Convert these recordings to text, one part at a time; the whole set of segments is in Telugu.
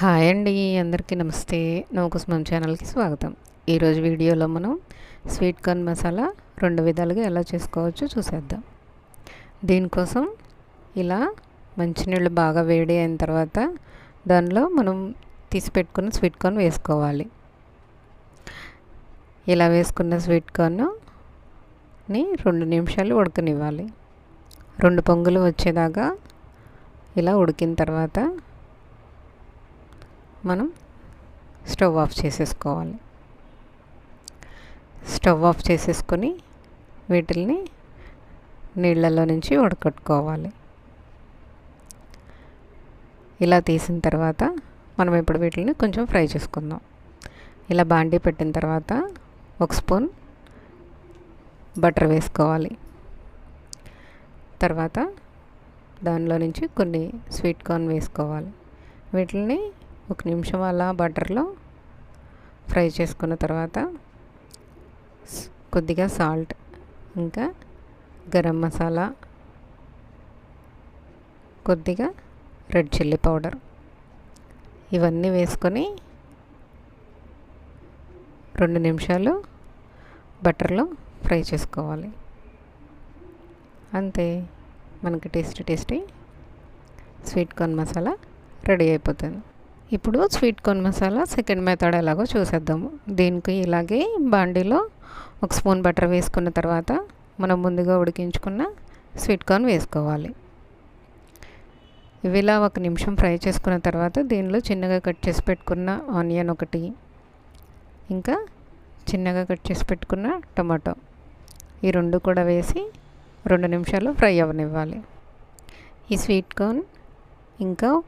హాయ్ అండి అందరికీ నమస్తే. నవకుస్మం ఛానల్కి స్వాగతం. ఈరోజు వీడియోలో మనం స్వీట్ కార్న్ మసాలా రెండు విధాలుగా ఎలా చేసుకోవచ్చో చూసేద్దాం. దీనికోసం ఇలా మంచినీళ్ళు బాగా వేడి అయిన తర్వాత దానిలో మనం తీసి పెట్టుకున్న స్వీట్ కార్న్ వేసుకోవాలి. ఇలా వేసుకున్న స్వీట్ కార్న్ని రెండు నిమిషాలు ఉడకనివ్వాలి. రెండు పొంగులు వచ్చేదాకా ఇలా ఉడికిన తర్వాత మనం స్టవ్ ఆఫ్ చేసేసుకోవాలి. స్టవ్ ఆఫ్ చేసేసుకొని వీటిల్ని నీళ్ళల్లో నుంచి ఉడకట్టుకోవాలి. ఇలా తీసిన తర్వాత మనం ఇప్పుడు వీటిని కొంచెం ఫ్రై చేసుకుందాం. ఇలా బాండీ పెట్టిన తర్వాత ఒక స్పూన్ బటర్ వేసుకోవాలి. తర్వాత దానిలో నుంచి కొన్ని స్వీట్ కార్న్ వేసుకోవాలి. వీటిని ఒక నిమిషం అలా బటర్లో ఫ్రై చేసుకున్న తర్వాత కొద్దిగా సాల్ట్ ఇంకా గరం మసాలా కొద్దిగా రెడ్ చిల్లీ పౌడర్. ఇవన్నీ వేసుకొని రెండు నిమిషాలు బటర్లో ఫ్రై చేసుకోవాలి. అంతే మనకి tasty tasty sweet corn masala ready అయిపోతుంది. ఇప్పుడు sweet corn masala second method ఎలాగో చూసేద్దాము. దీనికి ఇలాగే బాండీలో ఒక స్పూన్ బటర్ వేసుకున్న తర్వాత మనం ముందుగా ఉడికించుకున్న స్వీట్ కార్న్ వేసుకోవాలి. ఇవి ఇలా ఒక నిమిషం ఫ్రై చేసుకున్న తర్వాత దీనిలో చిన్నగా కట్ చేసి పెట్టుకున్న ఆనియన్ ఒకటి ఇంకా చిన్నగా కట్ చేసి పెట్టుకున్న టమాటో. ఈ రెండు కూడా వేసి రెండు నిమిషాలు ఫ్రై అవ్వనివ్వాలి. ఈ స్వీట్ కార్న్ ఇంకా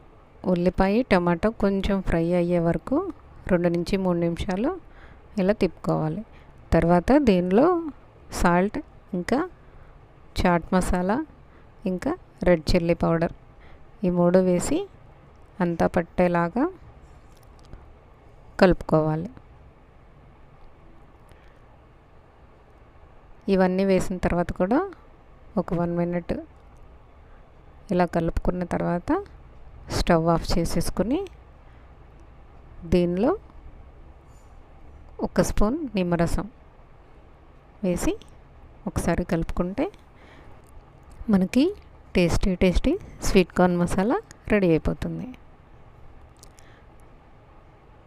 ఉల్లిపాయ టమాటో కొంచెం ఫ్రై అయ్యే వరకు రెండు నుంచి మూడు నిమిషాలు ఇలా తిప్పుకోవాలి. తర్వాత దీనిలో సాల్ట్ ఇంకా చాట్ మసాలా ఇంకా రెడ్ చిల్లీ పౌడర్ ఈ మూడు వేసి అంతా పట్టేలాగా కలుపుకోవాలి. ఇవన్నీ వేసిన తర్వాత కూడా ఒక వన్ మినిట్ ఇలా కలుపుకున్న తర్వాత స్టవ్ ఆఫ్ చేసేసుకుని దీనిలో ఒక స్పూన్ నిమ్మరసం వేసి ఒకసారి కలుపుకుంటే మనకి tasty tasty sweet corn masala ready అయిపోతుంది.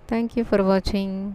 Thank you for watching